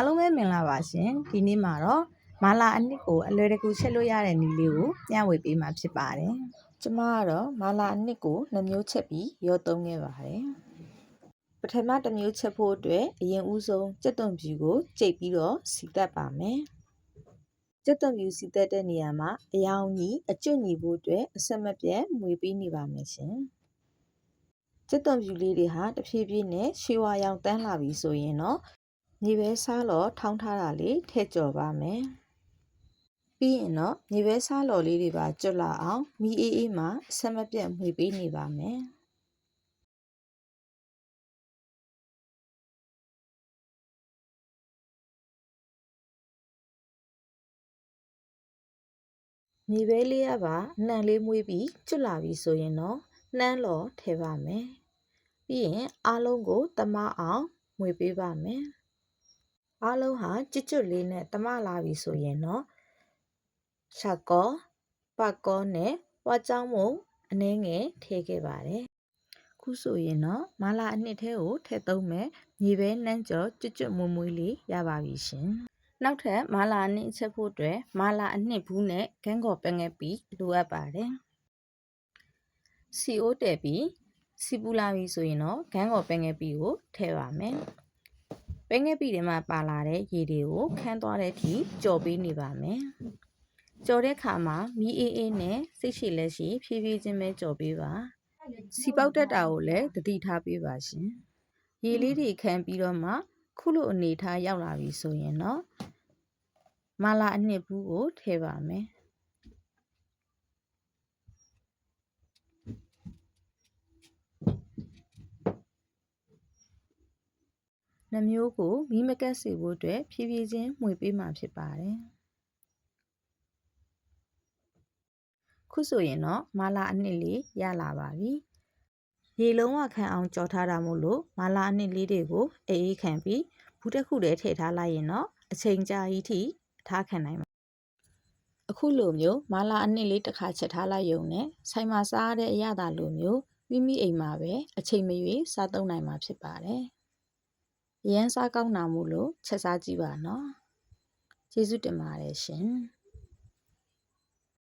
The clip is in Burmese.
အားလုံးပဲမင်္ဂလာပါရှင်ဒီနေ့မှာတော့မာလာအနှစ်ကိုအလွယ်တကူချက်လို့ရတဲ့နည်းလေးကိုမျှဝေပေးမှာဖြစ်ပါတယ်ကျမကတော့မာလာအနှစ်ကိုနှမျိုးချက်ပြီးရောသုံးခဲ့ပါတယ်ပထမတစ်မျိုးချက်ဖို့အတွက်အရင်ဦးဆုံးကြက်သွန်ဖြူကိုကြိတ်ပြီးတော့စီတက်ပါမယ်ကြက်သွန်ဖြူစီတက်တဲ့နေရာမှာအယောင်ကြီးအကျွတ်ညီဖို့အတွက်အဆက်မပြတ်မွေပေးနေပါမယ်ရှင်ကျက်သွန်ဖြူလေးတွေဟာတဖြည်းဖြည်းနဲ့ရှေးဝါရောင်တန်းလာပြီဆိုရင်တော့ မြေပဲစားလော်ထောင်းထားတာလေးထည့်ကြော်ပါမယ်ပြီးရင်တော့မြေပဲစားလော်လေးတွေပါကျွတ်လာအောင်မီအေးအေးမှာအဆက်မပြတ်မှွေပေးနေပါမယ်မြေပဲလေးရပါအနှံလေးမွေးပြီးကျွတ်လာပြီဆိုရင်တော့နှမ်းလော်ထည့်ပါမယ်ပြီးရင်အားလုံးကိုတမအောင်မွေပေးပါမယ် အားလုံးဟာကြွတ်ကြွတ်လေးနဲ့တမလာပြီဆိုရင်တော့ရှာကောပတ်ကောနဲ့ဝါကြောင်းမုံအနှဲငယ်ထည့်ခဲ့ပါတယ်ခုဆိုရင်တော့မာလာအနှစ်ထဲကိုထည့်သုံးမဲ့မြေပဲနှမ်းကြော်ကြွတ်ကြွတ်မွေ့မွေ့လေးရပါပြီရှင်နောက်ထပ်မာလာအနှစ်ချက်ဖို့အတွက်မာလာအနှစ်ဘူးနဲ့ဂန်းကော်ပဲငယ်ပြီးလိုအပ်ပါတယ်စီအိုးတည်ပြီးစီပူလာပြီဆိုရင်တော့ဂန်းကော်ပဲငယ်ပြီးကိုထည့်ပါမယ် ပဲငယ်ပြီးထဲမှာပါလာတဲ့ရေတွေကိုခန်းသွားတဲ့အထိကြော်ပေးနေပါမယ်ကြော်တဲ့ခါမှာမီးအေးအေးနဲ့စိတ်ရှိလက်ရှိဖြည်းဖြည်းချင်းပဲကြော်ပေးပါစီပေါက်တက်တာကိုလည်းတတိထားပေးပါရှင်ရေလေးတွေခန်းပြီးတော့မှခုလိုအနေထားရောက်လာပြီဆိုရင်တော့မာလာအနှစ်ဘူးကိုထည့်ပါမယ် နှမျိုးကိုမီးမကက်စေဖို့အတွက်ဖြည်းဖြည်းချင်းမှွေပေးမှာဖြစ်ပါတယ်ခုဆိုရင်တော့မာလာအနှစ်လေးရလာပါပြီရေလုံးဝခံအောင်ကြော်ထားတာမို့လို့မာလာအနှစ်လေးတွေကိုအေးအေးခံပြီးဘူးတစ်ခုတည်းထည့်ထားလိုက်ရင်တော့အချိန်ကြာကြီးထိထားခံနိုင်မှာအခုလိုမျိုးမာလာအနှစ်လေးတစ်ခါချက်ထားလိုက်ရုံနဲ့ဆိုင်မှာစားရတဲ့အရသာလိုမျိုးမိမိအိမ်မှာပဲအချိန်မရွေးစားသုံးနိုင်မှာဖြစ်ပါတယ် ရမ်းစားကောင်းတာမို့လို့ချက်စားကြည့်ပါနော်ကျေးဇူးတင်ပါတယ်ရှင်